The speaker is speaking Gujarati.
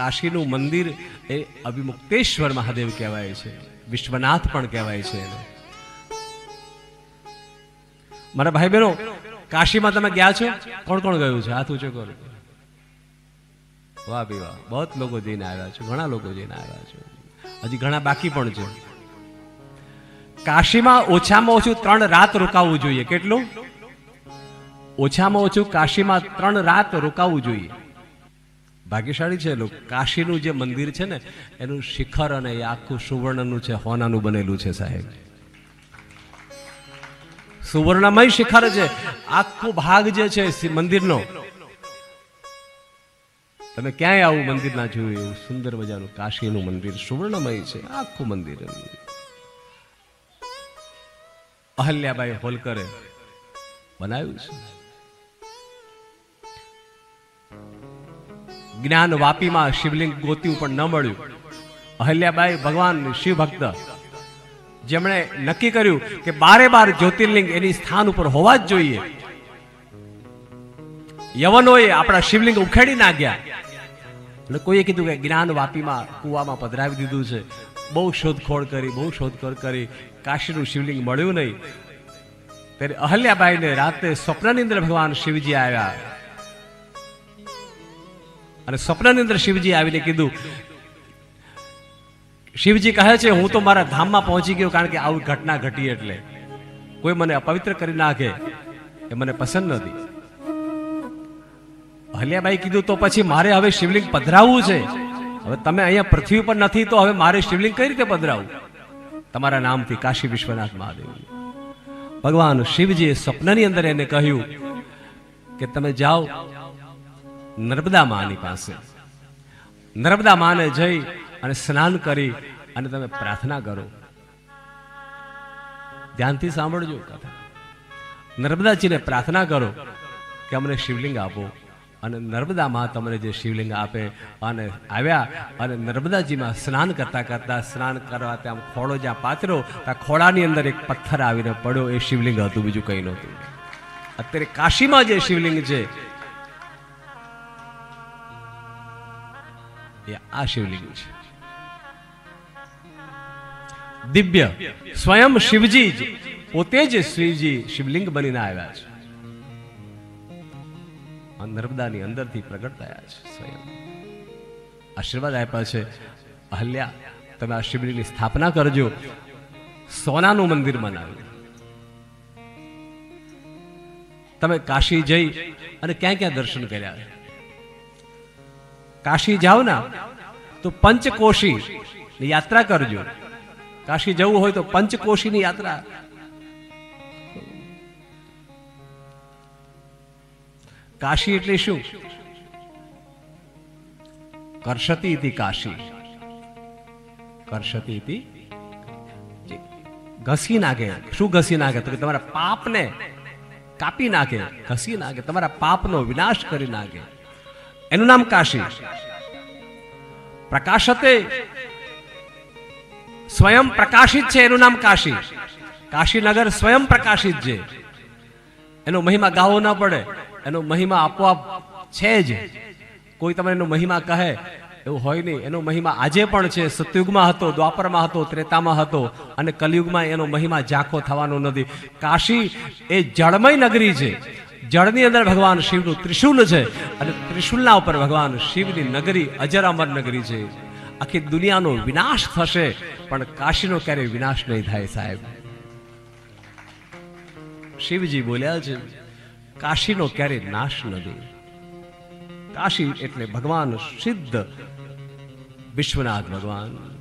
કાશીનું મંદિર એ અભિમુક્તેશ્વર મહાદેવ કહેવાય છે. વિશ્વનાથ પણ કહેવાય છે મારા ભાઈ બહેનો કાશીમાં તમે ગયા છો? કોણ કોણ ગયું છે? હાથ ઊંચો કરો. વાહ ભી વાહ બહુ લોકો જઈને આવ્યા છે, ઘણા લોકો જઈને આવ્યા છે. હજી ઘણા બાકી પણ છે. કાશીમાં ઓછામાં ઓછું ત્રણ રાત રોકાવું જોઈએ. કેટલું? ઓછામાં ઓછું કાશીમાં ત્રણ રાત રોકાવું જોઈએ. ભાગ્યશાળી છે લોકો કાશીનું જે મંદિર છે ને, એનું શિખર અને એ આખું સુવર્ણનું છે, હોનાનું બનેલું છે સાહેબ. સુવર્ણમય શિખર છે, આખો ભાગ જે છે મંદિરનો. તમે ક્યાંય આવું મંદિર ના જોયું, એવું સુંદર મજાનું કાશીનું મંદિર, સુવર્ણમય છે, આખું મંદિર. અહલ્યાબાઈ હોલકરે બનાવ્યું છે. જ્ઞાન વાપીમાં શિવલિંગ ગોત્યું પણ ન મળ્યું. અહલ્યાબાઈ ભગવાન શિવ ભક્ત જેમણે નક્કી કર્યું કે બારે બાર જ્યોતિર્લિંગ એની સ્થાન ઉપર હોવા જ જોઈએ. યવનોએ આપણા શિવલિંગ ઉખેડી નાખ્યા. એટલે કોઈએ કીધું કે જ્ઞાન વાપીમાં કુવામાં પધરાવી દીધું છે. બહુ શોધખોળ કરી, બહુ શોધખોળ કરી. કાશીનું શિવલિંગ મળ્યું નહીં. ત્યારે અહલ્યાબાઈને રાતે સ્વપ્નની ભગવાન શિવજી આવ્યા. અને સ્વપ્નની અંદર શિવજી આવીને કીધું, શિવજી કહે છે, હું તો મારા ધામમાં પહોંચી ગયો કારણ કે આવી ઘટના ઘટી એટલે. કોઈ મને અપવિત્ર કરી નાખે એ મને પસંદ નથી. અહલ્યાબાઈ કીધું, તો પછી મારે હવે શિવલિંગ પધરાવવું છે? હવે તમે અહીંયા પૃથ્વી પર નથી, તો હવે મારે શિવલિંગ કઈ રીતે પધરાવું? તમારા નામથી કાશી વિશ્વનાથ મહાદેવ. ભગવાન શિવજીએ સ્વપ્નની અંદર એને કહ્યું કે, તમે જાઓ નર્મદા માની પાસે. નર્મદા માને જઈ અને સ્નાન કરી અને તમે પ્રાર્થના કરો. ધ્યાનથી સાંભળજો કથા. નર્મદાજીને પ્રાર્થના કરો કે અમને શિવલિંગ આપો અને નર્મદામાં તમને જે શિવલિંગ આપે અને આવ્યા અને નર્મદાજીમાં સ્નાન કરતા કરતા સ્નાન કરવા ત્યાં ખોળો જ્યાં પાથરો ત્યાં ખોળાની અંદર એક પથ્થર આવીને પડ્યો. એ શિવલિંગ હતું, બીજું કંઈ નહોતું. અત્યારે કાશીમાં જે શિવલિંગ છે એ આ શિવલિંગ છે. દિવ્ય સ્વયં શિવજી પોતે જ શિવજી શિવલિંગ બનીને આવ્યા છે. નર્મદાની અંદરથી પ્રગટ થયા છે સ્વયં. આશીર્વાદ આપ્યા છે, અહલ્યા, તમે આ શિવલિંગની સ્થાપના કરજો. સોનાનું મંદિર બનાવ્યું. તમે કાશી જઈ અને ક્યાં ક્યાં દર્શન કર્યા? કાશી જાઓ ના, તો પંચકોશી યાત્રા કરજો. કાશી જવું હોય તો પંચકોશી ની યાત્રા. કાશી એટલે શું? કરશતી હતી કાશી. કરશતી હતી ઘસી નાખે. શું ઘસી નાખે? તો તમારા પાપને કાપી નાખે. ઘસી નાખે. તમારા પાપનો વિનાશ કરી નાખે. એનું નામ કાશી. પ્રકાશતે સ્વયં પ્રકાશિત છે, એનું નામ કાશી. કાશીનગર સ્વયં પ્રકાશિત છે. એનો મહિમા ગાવો ના પડે, એનો મહિમા આપોઆપ છે જ. કોઈ તમને એનો મહિમા કહે, એવું હોય નહીં. એનો મહિમા આજે પણ છે. સતયુગમાં હતો, દ્વાપરમાં હતો, ત્રેતામાં હતો અને કલયુગમાં એનો મહિમા ઝાંખો થવાનો નથી. કાશી એ જળમય નગરી છે. જળની અંદર ભગવાન શિવનું ત્રિશુલ છે અને ત્રિશુલના ઉપર ભગવાન શિવની નગરી, અજર અમર નગરી છે. આખી દુનિયાનો વિનાશ થશે, પણ કાશીનો ક્યારેય વિનાશ નહીં થાય સાહેબ. શિવજી બોલ્યા છે, કાશીનો ક્યારેય નાશ નથી. કાશી એટલે ભગવાન સિદ્ધ વિશ્વનાથ ભગવાન.